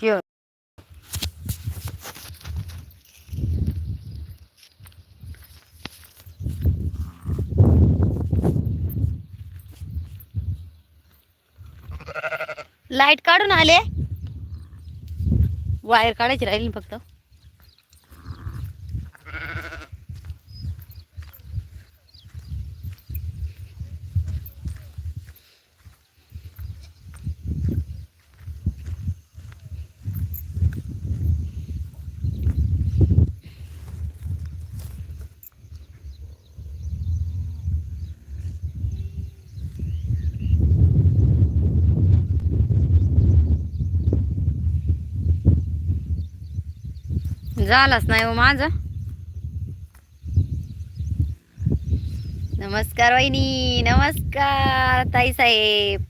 here. Light काढून आले wire काढायची राहील ना फक्त झालाच नाही हो माझा. नमस्कार वहिनी नमस्कार ताई साहेब.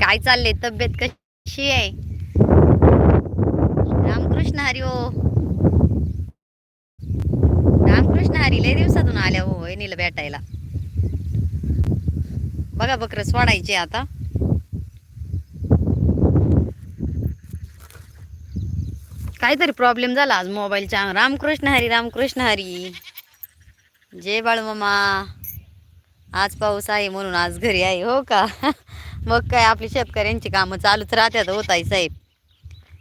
काय चाललंय तब्येत कशी आहे? रामकृष्ण हरी ओ रामकृष्ण हरी लय दिवसातून आल्या हो वहिनीला भेटायला. बघा बकर सोडायचे आता. काहीतरी प्रॉब्लेम झाला आज मोबाईलच्या रामकृष्ण हरी रामकृष्ण हरी. जय बाळमामा आज पाऊस आहे म्हणून आज घरी आहे हो का? मग काय आपली शेतकऱ्यांची कामं चालूच राहतात होत आहे साहेब.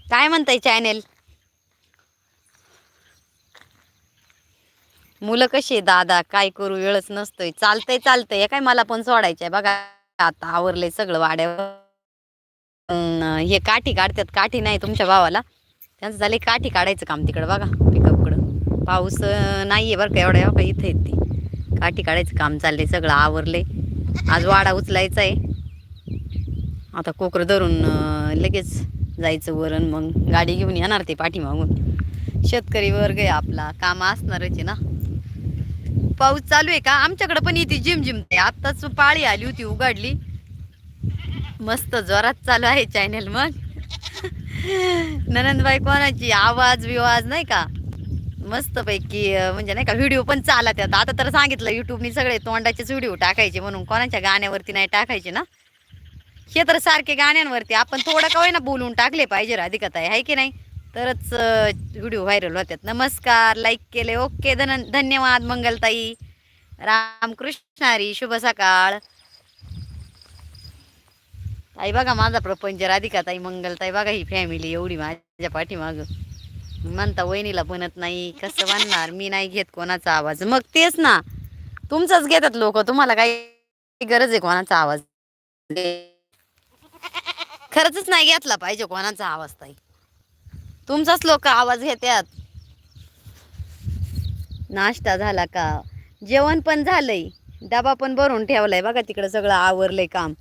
काय म्हणताय चॅनेल मुलं कशी आहे दादा? काय करू वेळच नसतोय. चालतंय चालतंय. काय मला पण सोडायचंय बघा. आता आवरलंय सगळं वाड्यावर. हे काठी काढतात. काठी नाही तुमच्या भावाला. त्यांचं झाले काठी काढायचं काम तिकडं बघा पिकअपकडं पाऊस नाही नाहीये बरं का एवढ्या का इथं येते. काठी काढायचं काम चाललंय सगळं आवरलंय. आज वाडा उचलायचा आहे आता कोकरं धरून लगेच जायचं वरण मग गाडी घेऊन येणार ते पाठीमागून. शेतकरी वर्ग आहे आपला काम असणारच आहे ना. पाऊस चालू आहे का? आमच्याकडे पण येते जिम जिम आत्ताच पाळी आली होती उघडली. मस्त जोरात चालू आहे चॅनल मग. ननंदबाई कोणाची आवाज विवाज नाही का? मस्त पैकी म्हणजे नाही का व्हिडिओ पण चाला त्यात आता तर सांगितलं युट्यूबनी सगळे तोंडाचेच व्हिडिओ टाकायचे म्हणून. कोणाच्या गाण्यावरती नाही टाकायचे ना? हे तर सारखे गाण्यांवरती. आपण थोडं का ना बोलून टाकले पाहिजे राधिकाताई आहे की नाही? तरच व्हिडिओ व्हायरल होतात. नमस्कार लाईक केले ओके धन धन्यवाद मंगलताई. रामकृष्ण हरी शुभ सकाळ. ताई बघा माझा प्रपंच राधिका ताई मंगल ताई बघा ही फॅमिली एवढी माझ्या पाठीमाग. म्हणता वहिनीला बनत नाही कसं बनणार? मी नाही घेत कोणाचा आवाज. मग तेच ना तुमचाच घेतात लोक. तुम्हाला काही गरज आहे कोणाचा आवाज? खरंच नाही घेतला पाहिजे कोणाचा आवाज ताई. तुमचाच लोक आवाज घेतात नाश्ता झाला का? जेवण पण झालंय. डबा पण भरून ठेवलाय. बघा तिकडं सगळं आवरलंय काम.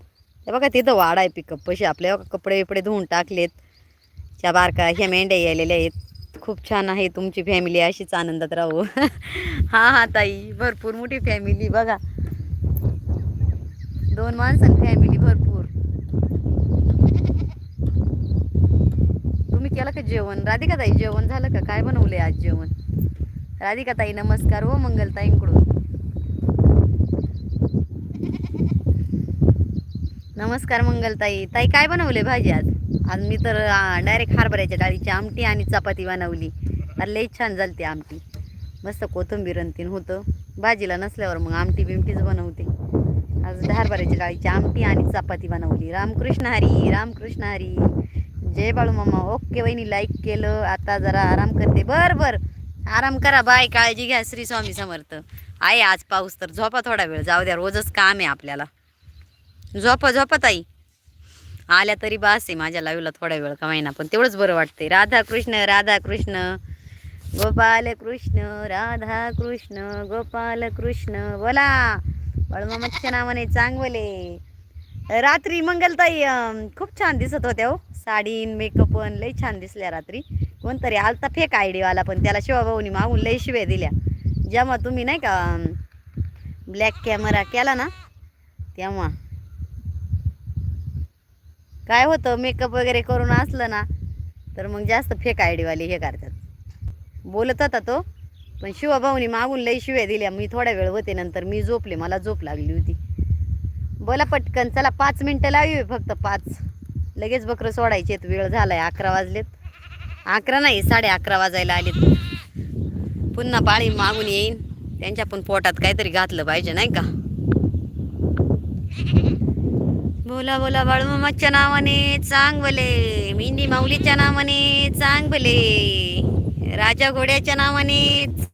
हे बघा तिथं वाडा आहे पिकअप पशी आपले कपडे बिपडे धुवून टाकलेत. त्या बारका ह्या मेंढ्या यायलेल्या आहेत. खूप छान आहे तुमची फॅमिली अशीच आनंदात राहू. हा हा ताई भरपूर मोठी फॅमिली बघा. दोन माणसं फॅमिली भरपूर. तुम्ही केलं का जेवण? राधिका ताई जेवण झालं का? काय बनवले आज जेवण? राधिका ताई नमस्कार हो मंगलताईंकडून. नमस्कार मंगलताई. ताई काय बनवले भाजी आज? आज मी तर डायरेक्ट हरभऱ्याच्या डाळीची आमटी आणि चपाती बनवली. तर लई छान झालती आमटी. मस्त कोथिंबीर आणि तीन होतं. भाजीला नसल्यावर मग आमटी बिमटीच बनवते. आज हरभऱ्याच्या डाळीची आमटी आणि चपाती बनवली. रामकृष्ण हरी रामकृष्ण हरी. जय बाळू मामा. ओके वहिनी लाईक केलं. आता जरा आराम करते. बर बर. आराम करा बाय काळजी घ्या श्री स्वामी समर्थ. आहे आज पाऊस तर झोपा थोडा वेळ. जाऊ द्या रोजच काम आहे आपल्याला. झोपा झोपा ताई. आल्या तरी बास आहे माझ्या लाईव्हला थोडा वेळ का महिना पण तेवढंच बरं वाटतंय. राधा कृष्ण राधा कृष्ण गोपाल कृष्ण राधा कृष्ण गोपाल कृष्ण बोला. बळमामाच्या नावाने चांगवले. रात्री मंगलताई खूप छान दिसत होत्या हो. साडी मेकअप पण लई छान दिसल्या रात्री. कोणतरी आलता फेक आयडीवाला पण त्याला शिवाभाऊनी मागून लई शिव्या दिल्या. जेव्हा तुम्ही नाही का ब्लॅक कॅमेरा केला ना तेव्हा काय होतं मेकअप वगैरे करून असलं ना तर मग जास्त फेक आयडीवाले हे करतात. बोलत होता तो पण शिवभाऊनी मागून लई शिव्या दिल्या. मी थोड्या वेळ होते नंतर मी झोपले मला झोप लागली होती. बोला पटकन चला पाच मिनटं लावी फक्त पाच. लगेच बकरं सोडायचे वेळ झालाय अकरा वाजलेत. अकरा नाही साडे अकरा वाजायला आलेत. पुन्हा पाळी मागून येईन. त्यांच्या पण पोटात काहीतरी घातलं पाहिजे नाही का? बोला बोला बाळूमामाच्या नावाने चांगले मिंदी माऊलीच्या नावाने चांगले राजा घोड्याच्या नावाने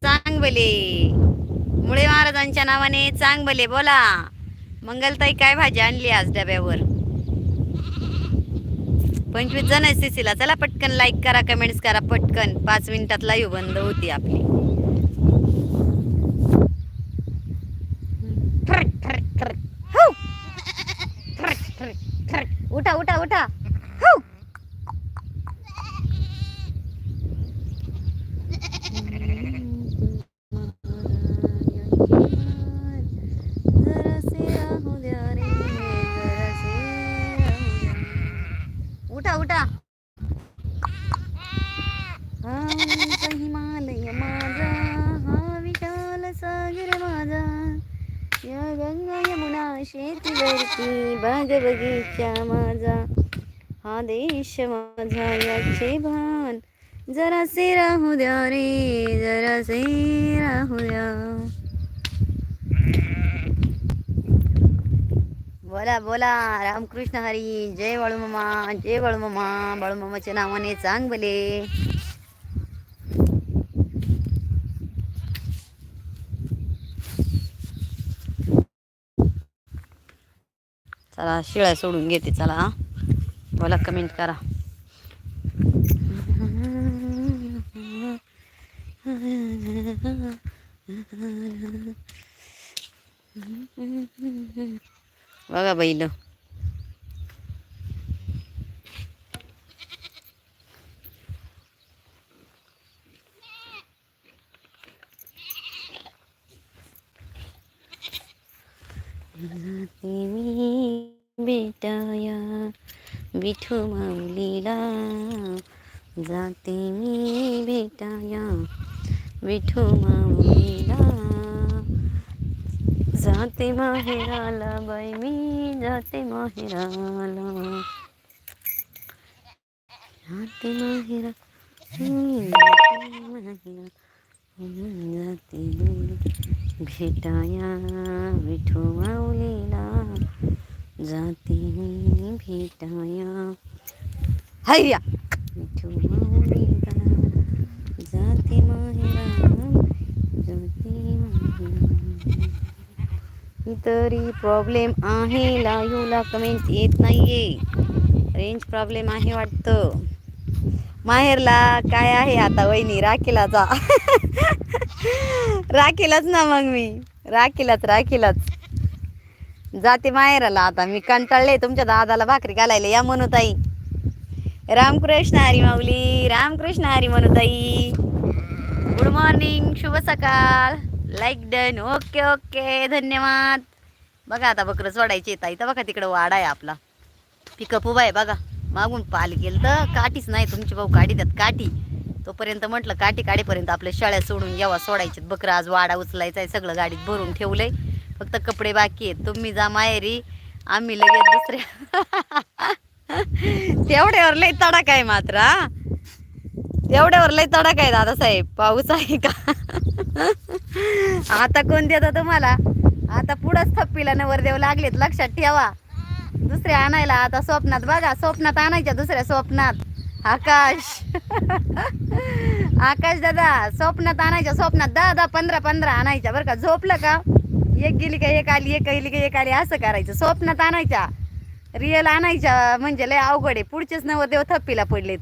चांगले मुळे महाराजांच्या नावाने चांगले बोला. मंगलताई काय भाजी आणली आज डब्यावर? पंचवीस जण आहे सिसीला. चला पटकन लाईक करा कमेंट्स करा पटकन. पाच मिनिटात लाईव्ह बंद होती आपली ठरक, ठरक, ठरक. हौ! ठरक, ठरक, ठरक. उठा उठा उठा हौ! जरासे राहू द्या रे, जरासे राहू द्या. उठा उठा हा उंच हिमालय माझा हा विशाल सागर माझा या गंगा यमुना शेतीवरती बाग बगीचा माझा देश माझा याचे भान. जरासे राहू द्या रे जरासे राहू द्या. बोला बोला रामकृष्ण हरी जय बाळूमामा जय बाळूमामा बाळूमामाच्या नावाने चांग भले चला शिळ्या सोडून घेते चला हा. बोला कमेंट करा. बघा बैल विठू माऊलीला जाते मी बेटाया विठू माऊलीला जाते माहेराला बाई मी जाते माहेराला. जाते माहेरा भेटाया विठू माऊलीला जाते भेटाया। हैया माऊलीला जाते माहेरा जाते माहेरा। तरी प्रॉब्लेम आहे लाईव्हला कमेंट येत नाहीये. रेंज प्रॉब्लेम आहे वाटतं. माहेरला काय आहे आता वहिनी? राखीलाचा. राखीलाच ना मग मी. राखीलाच राखीलाच. जाते माहेराला आता. मी कंटाळले तुमच्या दादाला भाकरी घालायला या मनुताई रामकृष्ण हरी माऊली रामकृष्ण हरी मनुताई गुड मॉर्निंग शुभ सकाळ. लाईक डन ओके ओके धन्यवाद. बघा आता बकरं सोडायची येत तर बघा तिकडं वाडा आहे आपला. पिकअप उभा आहे बघा. मागून पाल गेलं तर काठीच नाही. तुमचे भाऊ काठी त्यात काठी. तोपर्यंत म्हटलं काठी काढेपर्यंत आपल्या शाळ्या सोडून जेव्हा सोडायचे बकरं आज वाडा उचलायचा आहे. सगळं गाडीत भरून ठेवलंय. फक्त कपडे बाकी आहेत. तुम्ही जा माहेरी आम्ही लगेच दुसऱ्या तेवढ्यावर लय तडाक आहे मात्र तेवढ्यावर लय तडाक आहे दादासाहेब. पाऊस आहे का? आता कोण देतो तुम्हाला? आता पुढंच थप्पीला नवरदेव लागलेत. लक्षात ठेवा. दुसऱ्या आणायला आता स्वप्नात बघा. स्वप्नात आणायच्या दुसऱ्या स्वप्नात. आकाश. आकाश दादा स्वप्नात आणायच्या स्वप्नात. दहा दहा पंधरा पंधरा आणायच्या. बरं का? झोपलं का? एक गेली का एक आली एक गेली का एक आली असं करायचं. स्वप्नात आणायच्या. रिअल आणायच्या. म्हणजे लय अवघड आहे. पुढचेच नवरदेव थप्पीला पडलेत.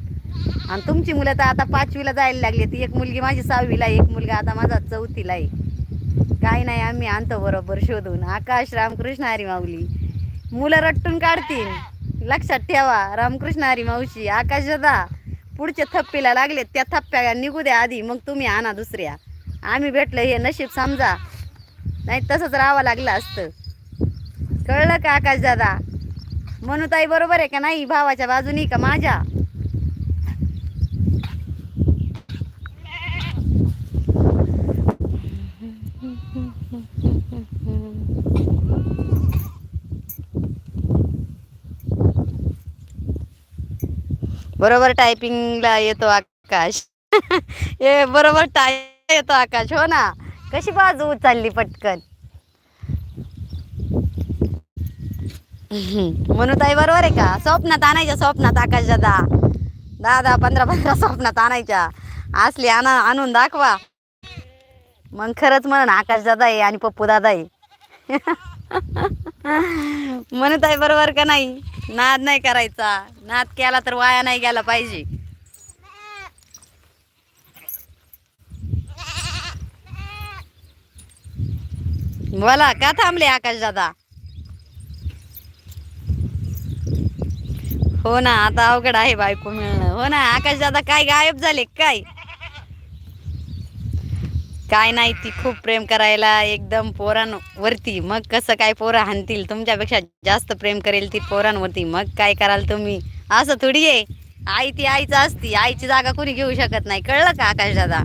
आणि तुमची मुलं तर आता पाचवीला जायला लागलीत. एक मुलगी माझी सहावीला एक मुलगा आता माझा चौथीला आहे. काही नाही आम्ही आणतो बरोबर शोधून. आकाश रामकृष्ण हरी माऊली मुलं रट्टून काढतील. लक्षात ठेवा. रामकृष्ण हरी मावशी आकाश दादा. पुढच्या थप्पीला लागलेत. त्या थप्प्या निघू द्या आधी. मग तुम्ही आणा दुसऱ्या. आम्ही भेटलं हे नशीब समजा. नाही तसंच राहावं लागलं असतं. कळलं का आकाश दादा? म्हणूताई बरोबर आहे का नाही? भावाच्या बाजूनी का माझ्या? बरोबर टायपिंगला येतो आकाश. ए बरोबर टाय येतो आकाश हो ना? कशी बाजू चालली पटकन? म्हणू ताई बरोबर आहे का? स्वप्नात आणायच्या स्वप्नात आकाश दादा दहा दहा पंधरा पंधरा स्वप्नात आणायच्या. असली आणा आणून दाखवा. मग खरंच म्हणून आकाश दादा आहे आणि पप्पू दादा आहे. म्हणत आहे बरोबर का नाही? नाद नाही करायचा. नाद केला तर वाया नाही गेला पाहिजे. बोला का थांबले आकाश दादा? हो ना आता अवघड आहे बायको मिळणं. हो ना आकाश दादा काय गायब झाले काय? काय नाही ती खूप प्रेम करायला एकदम पोरांवरती मग कसं काय पोरं हाणतील? तुमच्यापेक्षा जास्त प्रेम करेल ती पोरांवरती मग काय कराल तुम्ही? असं थोडी आहे. आई ती आईच असती. आईची जागा कोणी घेऊ शकत नाही. कळलं का आकाश दादा?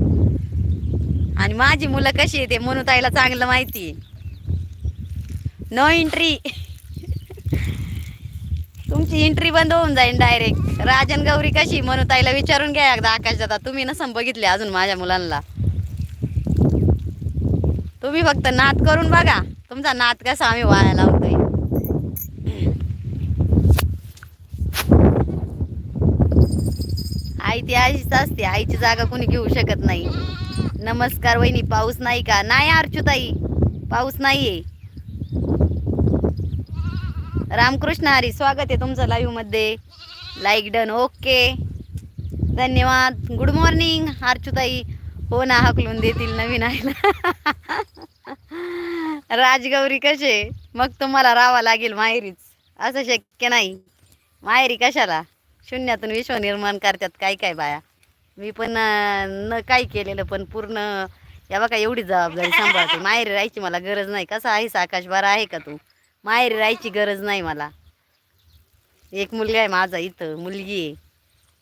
आणि माझी मुलं कशी आहे ते? म्हणून चांगलं माहिती नो एंट्री तुमची एंट्री बंद होऊन जाईल डायरेक्ट राजन गौरी कशी? म्हणून ताईला विचारून घ्या एकदा आकाश दादा तुम्ही नसं बघितले अजून माझ्या मुलांना. तुम्ही फक्त नात करून बघा. तुमचा नात कसा आम्ही वाया लावतोय. आई ती आईच असते. आईची जागा कोणी घेऊ शकत नाही. नमस्कार वहिनी पाऊस नाही का? नाही अर्चुताई. पाऊस नाहीये. रामकृष्ण हरी स्वागत आहे तुमचं लाईव्हमध्ये. लाईक डन ओके धन्यवाद. Good morning Archutai. हो ना हकलून देतील नवीन आईला. राजगौरी कसे? मग तुम्हाला राहावं लागेल माहेरीच. असं शक्य नाही. माहेरी कशाला? शून्यातून विश्व निर्माण करतात काय काय बाया. मी पण न काय केलेलं पण पूर्ण या बघा एवढी जबाबदारी सांभाळते. माहेरी राहायची मला गरज नाही. कसा आहेस आकाश? बरा आहे का तू? माहेरी राहायची गरज नाही मला. एक मुलगा आहे माझा इथं मुलगी आहे.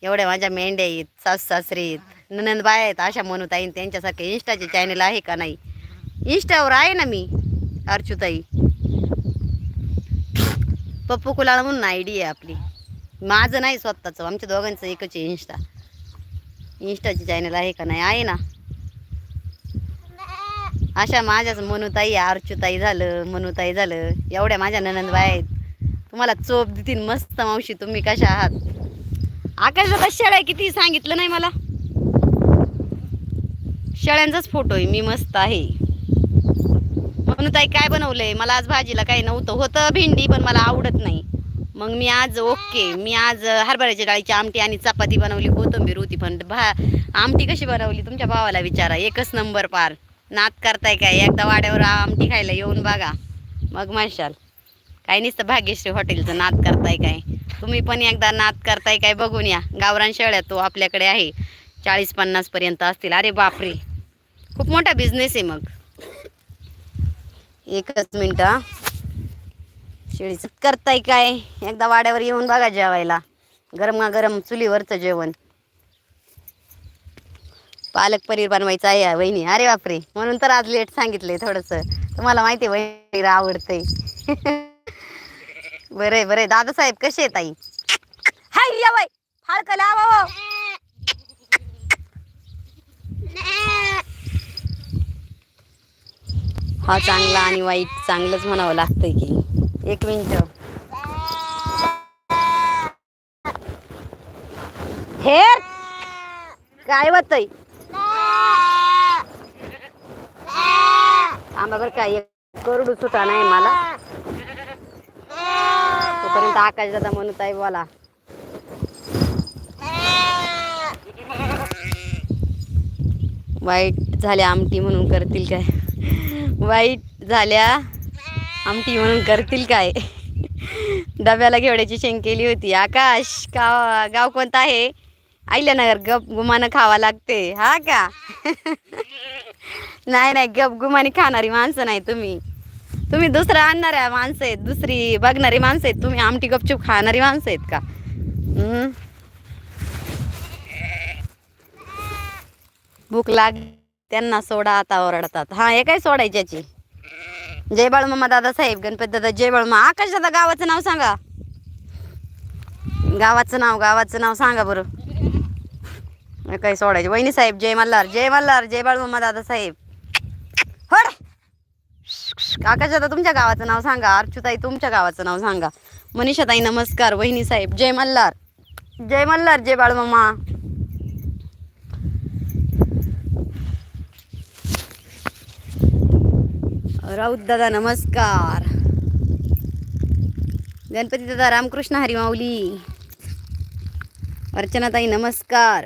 एवढ्या माझ्या मेंढ्या आहेत सासू सासरे आहेत ननंद बाया आहेत अशा म्हणत आहे त्यांच्यासारखे इंस्टाचे चॅनल आहे का नाही? इंस्टावर आहे ना मी अर्चुताई पप्पू कुलाळ म्हणून आय डी आहे आपली. माझं नाही स्वतःचं आमच्या दोघांचं एकच आहे इंस्टा इन्स्टाचे चॅनल आहे का नाही? आहे ना. अशा माझ्याच मनुताई अर्चुताई झालं मनुताई झालं. एवढ्या माझ्या ननंदबाई आहेत. तुम्हाला चोप देतील मस्त मावशी तुम्ही कशा आहात? आकाशात शेळ्या किती सांगितलं नाही मला? शेळ्यांचाच फोटो आहे मी मस्त आहे. म्हणून ताई काय बनवलंय? मला आज भाजीला काही नव्हतं. होतं भेंडी पण मला आवडत नाही. मग मी आज ओके. मी आज हरभऱ्याच्या डाळीची आमटी आणि चपाती बनवली. कोथिंबीर होती पण भा आमटी कशी बनवली? तुमच्या भावाला विचारा. एकच नंबर पार. नात करताय काय? एकदा वाड्यावर आमटी खायला येऊन बघा. मग म्हणशाल काही नसतं भाग्यश्री हॉटेलचं नात करताय काय? तुम्ही पण एकदा नात करताय काय बघून या. गावरान शेळ्या तो आपल्याकडे आहे. चाळीस पन्नास पर्यंत असतील. अरे बापरे. खूप मोठा बिझनेस आहे मग. एकच मिनटं शेळीच शेळीचं करताय काय? एकदा वाड्यावर येऊन बघा जेवायला. गरम चुलीवरचं जेवण. पालक पनीर बनवायचं आहे या वहिनी. अरे बापरे. म्हणून तर आज लेट सांगितलंय थोडंसं. तुम्हाला माहिती वहिनी वहिनीला आवडतंय. बरे आहे दादा साहेब दादासाहेब कसे आहेत ताई? हाय या बाई. लावा हो. हा चांगला आणि वाईट चांगलंच म्हणावं लागतंय की. एक मिनिट. हेर. काय होतय? आंबा बरं काय एक करोड सुटा नाही मला. तोपर्यंत आकाश दादा म्हणत आहे बोला. वाईट झाल्या आमटी म्हणून करतील काय? वाईट झाल्या आमटी म्हणून करतील काय? डब्याला घेवड्याची शेंग केली होती. आकाश गाव गाव कोणता आहे? आईल्यानगर गप गुमानं खावा लागते. हा का? नाही नाही गपगुमानी खाणारी माणसं नाही तुम्ही. तुम्ही दुसरं आणणाऱ्या माणसं आहेत दुसरी बघणारी माणसं आहेत तुम्ही आमटी गपचूप खाणारी माणसं आहेत का? भूक लाग त्यांना सोडा आता ओरडतात. हा हे काय सोडायच्याची? जय बाळमामा दादा साहेब गणपती दादा जय बाळमा आकाश दादा गावाचं नाव सांगा. गावाचं नाव गावाचं नाव सांगा बरं. काही सोडायचे? वहिनी साहेब जय मल्हार जय मल्हार जय बाळूमामा दादा साहेब. फड आकाश दादा तुमच्या गावाचं नाव सांगा. अर्चुताई तुमच्या गावाचं नाव सांगा. मनीषाताई नमस्कार. वहिनी साहेब जय मल्हार. जय मल्हार जय बाळूमामा. राऊत दादा नमस्कार. गणपती दादा रामकृष्ण हरिमाऊली. अर्चनाताई नमस्कार.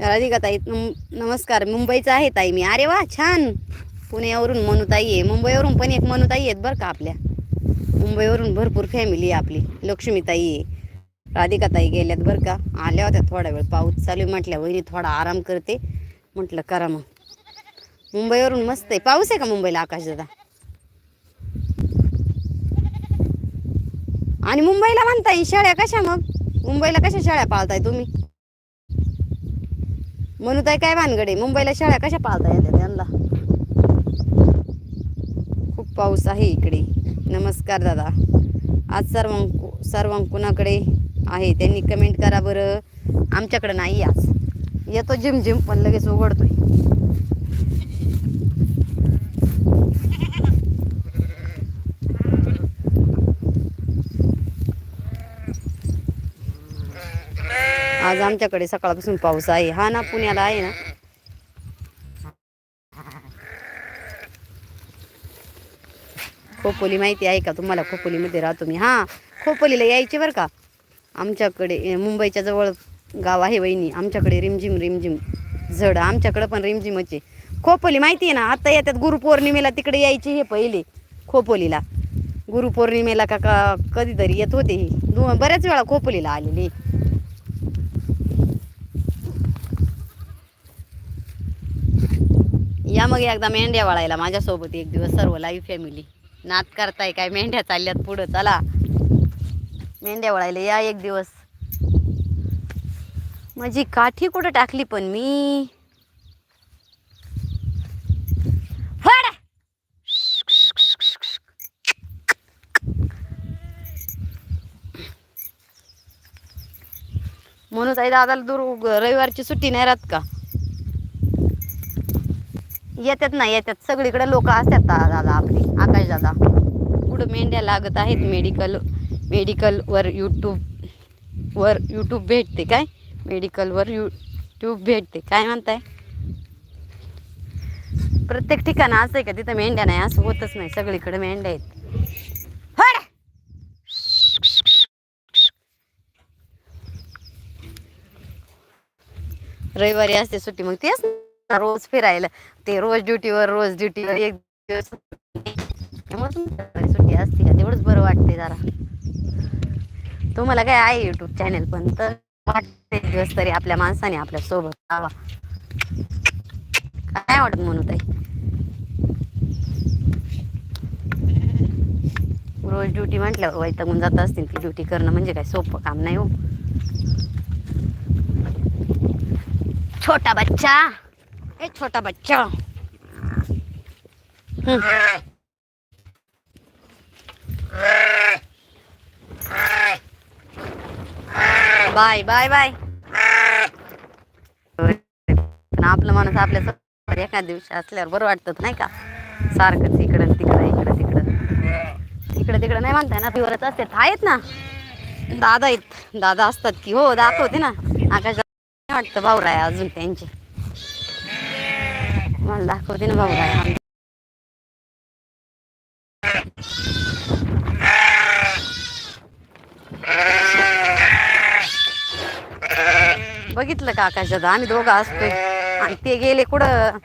राधिका ताई नमस्कार. मुंबईचा आहे ताई मी. अरे वा छान. पुण्यावरून मनुताई आहे. मुंबईवरून पण एक मनुताई आहेत बरं का आपल्या. मुंबईवरून भरपूर फॅमिली आहे आपली. लक्ष्मीताई आहे. राधिका ताई गेल्यात बरं का. आल्या होत्या थोडा वेळ. पाऊस चालू आहे म्हटल्या वहिनी थोडा आराम करते. म्हटलं करा मग. मुंबईवरून मस्त आहे. पाऊस आहे का मुंबईला आकाश दादा आणि मुंबईला म्हणताय शाळ्या कशा मग? मुंबईला कशा शाळ्या पाळताय तुम्ही? म्हणून काय भानगडे? मुंबईला शाळा कशा पाळता येतात त्यांना खूप पाऊस आहे इकडे. नमस्कार दादा. आज सर्वांकु सर्वांकुणाकडे आहे. त्यांनी कमेंट करा बरं. आमच्याकडे नाही आज. येतो जिम जिम पण लगेच उघडतोय. आज आमच्याकडे सकाळपासून पाऊस आहे. हा ना पुण्याला आहे ना? खोपोली माहिती आहे का तुम्हाला? खोपोलीमध्ये राहतो मी. हां खोपोलीला यायचे बरं का? आमच्याकडे मुंबईच्या जवळ गाव आहे वहिनी. आमच्याकडे रिमझिम रिमझिम झड. आमच्याकडे पण रिमझिमचे खोपोली माहिती आहे ना? आता येतात गुरुपौर्णिमेला तिकडे यायचे हे पहिले खोपोलीला. गुरुपौर्णिमेला का का कधीतरी येत होते हे. बऱ्याच वेळा खोपोलीला आलेले. या मग एकदा मेंढ्या वळायला माझ्यासोबत एक दिवस सर्व लाईव्ह फॅमिली नात करताय काय? मेंढ्या चालल्यात पुढं. चला. मेंढ्या वळायला या एक दिवस. माझी काठी कुठं टाकली पण मी? म्हणून आई दादाला दूर रविवारची सुट्टी नाही राहत का? येतात ना येतात सगळीकडे लोक असतात दादा आपली आकाश दादा. पुढं मेंढ्या लागत आहेत मेडिकल मेडिकलवर यूट्यूब वर यूट्यूब भेटते काय? मेडिकलवर यूट्यूब भेटते. काय म्हणताय? प्रत्येक ठिकाण असं आहे का? तिथं मेंढ्या नाही असं होतच नाही. सगळीकडे मेंढ्या आहेत! रविवारी असते सुट्टी मग तेच रोज फिरायला? ते रोज ड्युटीवर रोज ड्युटीवर एक दिवस त्यामुळे सुट्टी असते का? तेवढंच बरं वाटते जरा. तुम्हाला काय आहे युट्यूब चॅनल पण? तर वाटते दिवस तरी आपल्या माणसाने आपल्यासोबत राहावा. काय वाटत म्हणू ताई? रोज ड्युटी म्हटल्यावर वैतागून जात असतील ती ड्युटी करणं म्हणजे काय सोपं काम नाही हो. छोटा बच्चा! ए छोटा बच्चा। Bye bye bye. पण आपलं माणूस आपल्यासमोर एका दिवशी असल्यावर बरं वाटत नाही का? सारखंच इकडं तिकडं इकडं तिकडं. इकडं तिकडं नाही म्हणताय ना फिवरच असते. आहेत ना? दादा आहेत. दादा असतात की हो दाखवते ना. आकाश वाटतं भाऊ राय अजून त्यांचे. मला दाखवते ना भाऊराय बघितलं का आकाशात आम्ही दोघं असतोय. आणि ते गेले कुठं?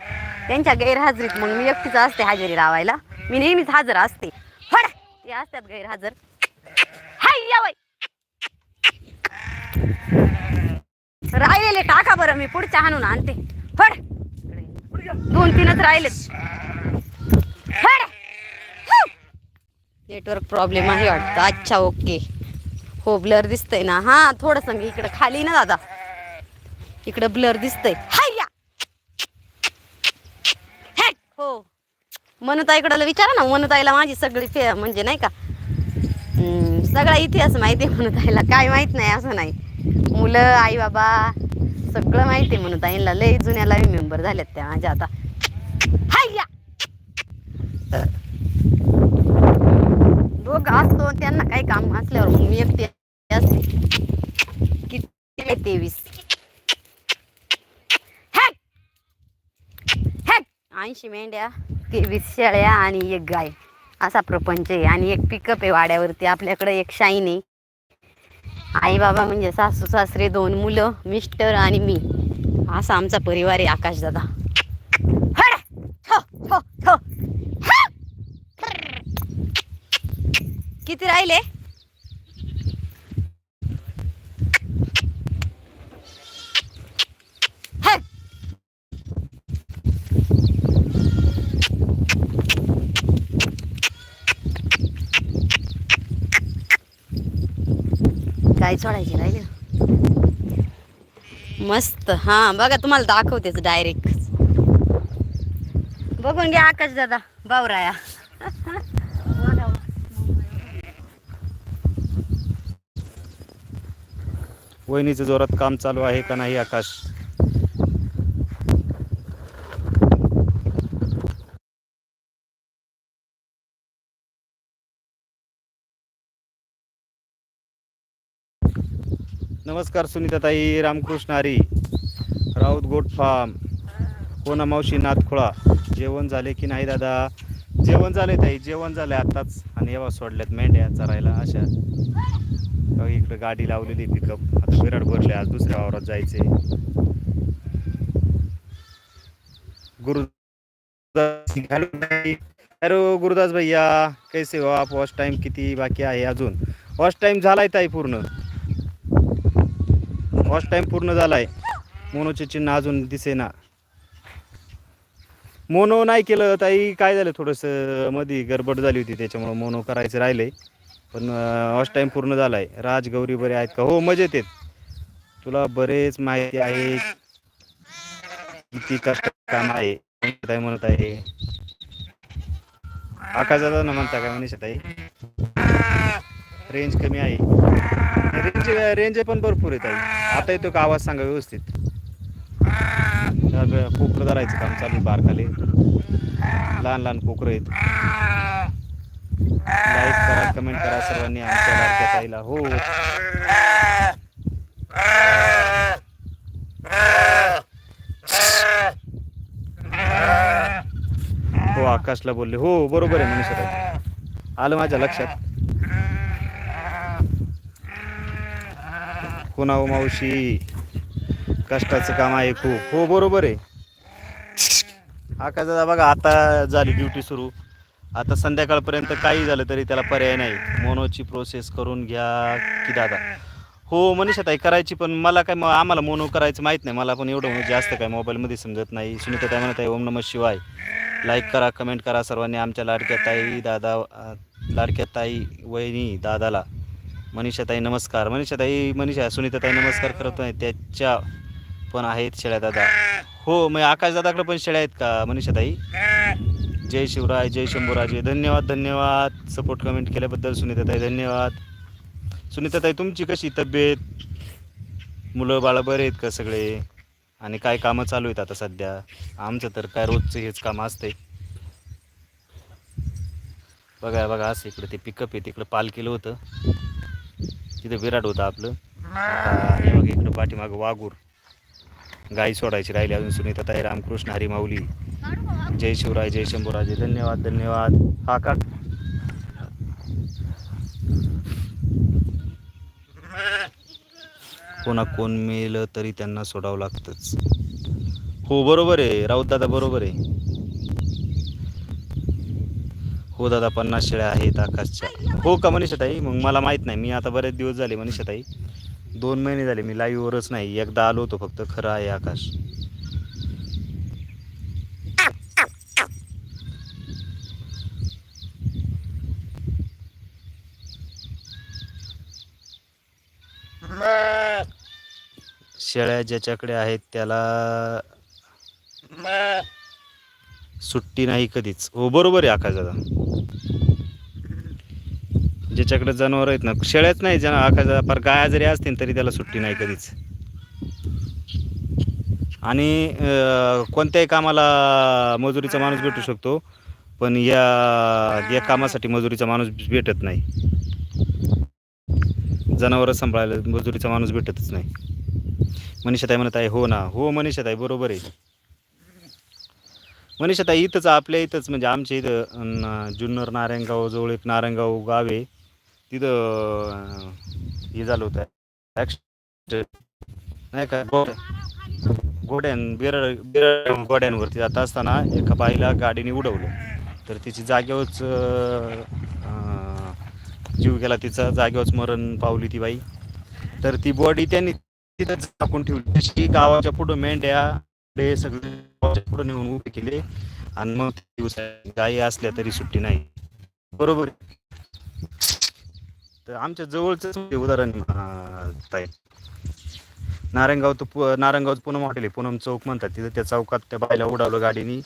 त्यांच्या गैरहजरीत मग मी एकटीच असते हजेरी लावायला. मी नेहमीच हजर असते. फड ते असतात गैरहजर. हाय या राहिलेले टाका बरं मी पुढच्या हाणून आणते. फड दोन तीनच राहिलेत नेटवर्क प्रॉब्लेम आहे वाटतं. अच्छा ओके हो ब्लर दिसतंय ना. हा थोडस सांग. इकडं खाली ना दादा. इकडं ब्लर दिसतंय. हाय या! हो. मनताईकडे विचारा ना मनताईला माझी सगळी फे म्हणजे नाही का? सगळा इतिहास माहिती आहे मनताईला. काय माहीत नाही असं नाही. मुलं आई बाबा सगळं माहिती आहे मनताईला लय जुन्या लाईव्ह मेंबर झाल्यात त्या माझ्या आता. हाय्या! दोघं असतो त्यांना काही काम असल्यावर मग मी एकटी असते. किती आहे तेवीस? ऐंशी मेंढ्या तेवीस शेळ्या आणि एक गाय. असा प्रपंच आहे. आणि एक पिकअप आहे वाड्यावरती. आपल्याकडे एक शाईन आहे. आई बाबा म्हणजे सासू सासरे दोन मुलं मिस्टर आणि मी. असा आमचा परिवार आहे आकाश दादा. किती राहिले? सोडायची राहिले मस्त. हा बघा तुम्हाला दाखवतेच डायरेक्ट बघून घ्या आकाश दादा बावराया. वहिनीचं जोरात काम चालू आहे का नाही आकाश? नमस्कार सुनीताताई रामकृष्ण हरी. Raut goat farm. हो कोणा मावशी नाथखोळा जेवण झाले की नाही दादा? जेवण झाले ताई जेवण झाले आताच आणि एव्हा सोडल्यात मेंढ्या चरायला अशा. इकडे गाडी लावलेली पिकअप आता विराट भरले आज दुसऱ्या वावरात जायचे गुरुदास हॅलो गुरुदास भैया कैसे हो आप? वॉच टाईम किती बाकी आहे अजून? वॉश टाईम झालाय ताई पूर्ण. फर्स्ट टाइम पूर्ण झालाय. मोनोचे चिन्ह अजून दिसेना. मोनो नाही केलं ताई. काय झालं? थोडंसं मध्ये गडबड झाली होती त्याच्यामुळं मोनो करायचं राहिलंय. पण वॉच टाईम पूर्ण झाला आहे राज गौरी बरे आहेत का? हो मजेत आहेत. तुला बरेच माहिती आहे. किती कष्ट काम आहे. काय म्हणत आहे. आकाशाचा ना म्हणता काय मनीषा ताई? रेंज कमी आहे. रेंज रेंज पण भरपूर आहे आता येतो का आवाज सांगा व्यवस्थित. पोखरं धरायचं काम चालू आहे बारखाली लहान लहान पोखरं आहेत. लाईक करा कमेंट करा सर्वांनी आमच्या ताईला. हो. हो आकाशला बोलले. हो बरोबर आहे मनीषा सर आलं माझ्या लक्षात. कोणा मावशी? कष्टाचं काम आहे खूप. हो बरोबर आहे. आकाश दादा बघा आता झाली ड्युटी सुरू. आता संध्याकाळपर्यंत काही झालं तरी त्याला पर्याय नाही. मोनोची प्रोसेस करून घ्या की दादा. हो मनीषा ताई करायची पण मला काय आम्हाला मोनो करायचं माहीत नाही. मला पण एवढं म्हणजे जास्त काय मोबाईलमध्ये समजत नाही. सुनीता ताई म्हणत आहे ओम नम शिवाय. लाईक करा कमेंट करा सर्वांनी आमच्या लाडक्या ताई दादा लाडक्या ताई वहिनी दादाला. मनीषाताई नमस्कार. मनीषाताई मनीषा सुनीताताई नमस्कार करत नाही त्याच्या पण आहेत शेळ्या दादा. हो मग आकाशदादाकडे पण शेळ्या आहेत का मनीषाताई? जय शिवराय जय शंभूराजे. धन्यवाद धन्यवाद. सपोर्ट कमेंट केल्याबद्दल सुनीताताई धन्यवाद. सुनीताताई तुमची कशी तब्येत? मुलं बाळं बरे आहेत का सगळे? आणि काय कामं चालू आहेत आता सध्या? आमचं तर काय रोजचं हेच काम असते बघा बघा असं इकडे ते पिकअप आहे तिकडं पाल केलं होतं. तिथं विराट होतं आपलं. आणि मग इकडं पाठीमागं वाघूर. गाई सोडायची राहिली अजून सुनीताताई रामकृष्ण हरी माऊली. जय शिवराय जय शंभूराजे. धन्यवाद धन्यवाद. हा का कोणा कोण मेलं तरी त्यांना सोडावं लागतंच. हो बरोबर आहे. राऊत दादा बरोबर आहे. हो दादा पन्नास शेळ्या आहेत आकाशच्या. हो का मनीषाताई? मग मला माहीत नाही. मी आता बरेच दिवस झाले मनीषाताई. दोन महिने झाले मी लाईव्हवरच नाही. एकदा आलो होतो फक्त. खरं आहे आकाश. शेळ्या ज्याच्याकडे आहेत त्याला सुट्टी नाही कधीच. हो बरोबर आहे आकाश दादा. ज्याच्याकडे जनावर आहेत ना शेळ्याच नाही जना आकाश दादा फार गाया जरी असतील तरी त्याला सुट्टी नाही कधीच. आणि कोणत्याही कामाला मजुरीचा माणूस भेटू शकतो पण या या कामासाठी मजुरीचा माणूस भेटत नाही. जनावरं सांभाळायला मजुरीचा माणूस भेटतच नाही. मनीषाताई म्हणत आहे हो ना हो मनीषाताई बरोबर आहे. मनीषाताई इथंच आपल्या इथंच म्हणजे आमच्या इथं जुन्नर नारायणगाव जवळ एक नारायणगाव गाव आहे. तिथं हे झालं होतं. ॲक्सिडेंट नाही का गो गोड्यां बिरळ बिरळ गोड्यांवरती जात असताना एका बाईला गाडीने उडवलं. तर तिची जागेवरच जीव गेला तिचा जागेवरच मरण पावली ती बाई. तर ती बॉडी त्यांनी तिथं झाकून ठेवली. तशी गावाच्या पुढं मेंढ्या सगळे पुढे नेऊन उभे केले आणि मग दिवस गायी असल्या तरी सुट्टी नाही. बरोबर तर आमच्या जवळच म्हणजे उदाहरण ताई. नारायणगाव तर नारायणगाव पूनम हॉटेल आहे. पूनम चौक म्हणतात तिथं त्या चौकात त्या बायला उडावलं गाडीनी.